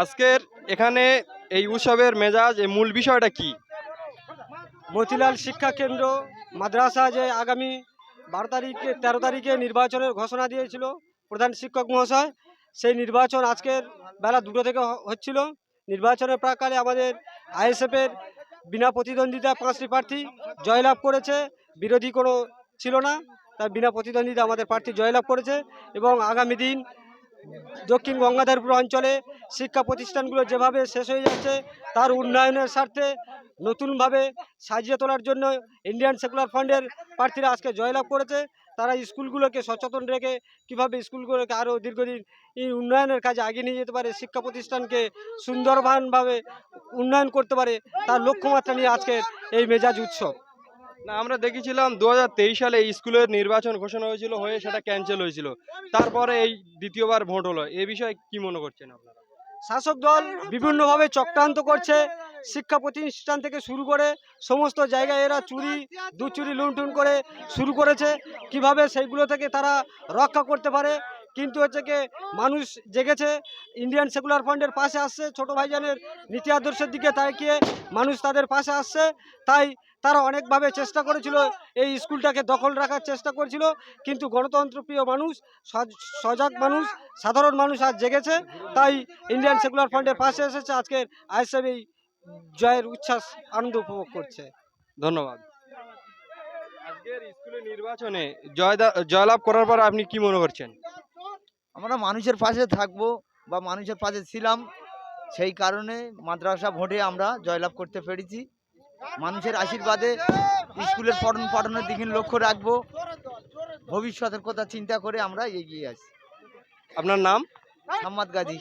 আজকের এখানে এই উৎসবের মেজাজ, এই মূল বিষয়টা কি? মতিলাল শিক্ষা কেন্দ্র, মাদ্রাসা যে আগামী বারো তারিখে, তেরো তারিখে নির্বাচনের ঘোষণা দিয়েছিল প্রধান শিক্ষক মহাশয়, সেই নির্বাচন আজকের বেলা দুটো থেকে হচ্ছিল। নির্বাচনের প্রাকালে আমাদের আইএসএফের বিনা প্রতিদ্বন্দ্বিতা পাঁচটি প্রার্থী জয়লাভ করেছে। বিরোধী কোনো ছিল না। তার বিনা প্রতিদ্বন্দ্বিতা আমাদের প্রার্থী জয়লাভ করেছে এবং আগামী দিন দক্ষিণ গঙ্গাধরপুর অঞ্চলে শিক্ষা প্রতিষ্ঠানগুলো যেভাবে শেষ হয়ে যাচ্ছে, তার উন্নয়নের স্বার্থে নতুনভাবে সাজিয়ে তোলার জন্য ইন্ডিয়ান সেকুলার ফান্ডের প্রার্থীরা আজকে জয়লাভ করেছে। তারা স্কুলগুলোকে সচেতন রেখে কীভাবে স্কুলগুলোকে আরও দীর্ঘদিন এই উন্নয়নের কাজে এগিয়ে নিয়ে যেতে পারে, শিক্ষা প্রতিষ্ঠানকে সুন্দরভাবে উন্নয়ন করতে পারে, তার লক্ষ্যমাত্রা নিয়ে আজকের এই মেজাজ উৎসব। না, আমরা দেখেছিলাম দু হাজার তেইশ সালে স্কুলের নির্বাচন ঘোষণা হয়েছিল, হয়ে সেটা ক্যান্সেল হয়েছিল। তারপরে এই দ্বিতীয়বার ভোট হলো। এ বিষয়ে কি মনে করছেন আপনারা? শাসক দল বিভিন্নভাবে চক্রান্ত করছে, শিক্ষা প্রতিষ্ঠান থেকে শুরু করে সমস্ত জায়গায় এরা চুরি, দুচুরি, লুণ্ঠন করে শুরু করেছে। কীভাবে সেইগুলো থেকে তারা রক্ষা করতে পারে কিন্তু হচ্ছে কি মানুষ জেগেছে ইন্ডিয়ান সেকুলার ফান্ডের পাশে আসছে, ছোট ভাইজানের নীতি আদর্শের দিকে তাকিয়ে মানুষ তাদের পাশে আসছে, তাই তারা অনেকভাবে চেষ্টা করেছিল, এই স্কুলটাকে দখল রাখার চেষ্টা করেছিল, কিন্তু গণতন্ত্রপ্রিয় মানুষ, সজ- সজাগ মানুষ, সাধারণ মানুষ আজ জেগেছে, তাই ইন্ডিয়ান সেকুলার ফান্ডের পাশে এসেছে, আজকের আইএসএফ এই জয়ের উচ্ছ্বাস, আনন্দ উপভোগ করছে। ধন্যবাদ। আজকের স্কুলের নির্বাচনে জয়দা- জয়লাভ করার পর আপনি কি মনে করছেন? আমরা মানুষের পাশে থাকব বা মানুষের পাশে ছিলাম সেই কারণে মাদ্রাসা ভোটে আমরা জয়লাভ করতে পেরেছি। মানুষের আশীর্বাদে স্কুলের পঠন পাঠনের দিকে লক্ষ্য রাখব। ভবিষ্যতের কথা চিন্তা করে আমরা এগিয়ে আছি। আপনার নাম? সাম্মাদ গাজী।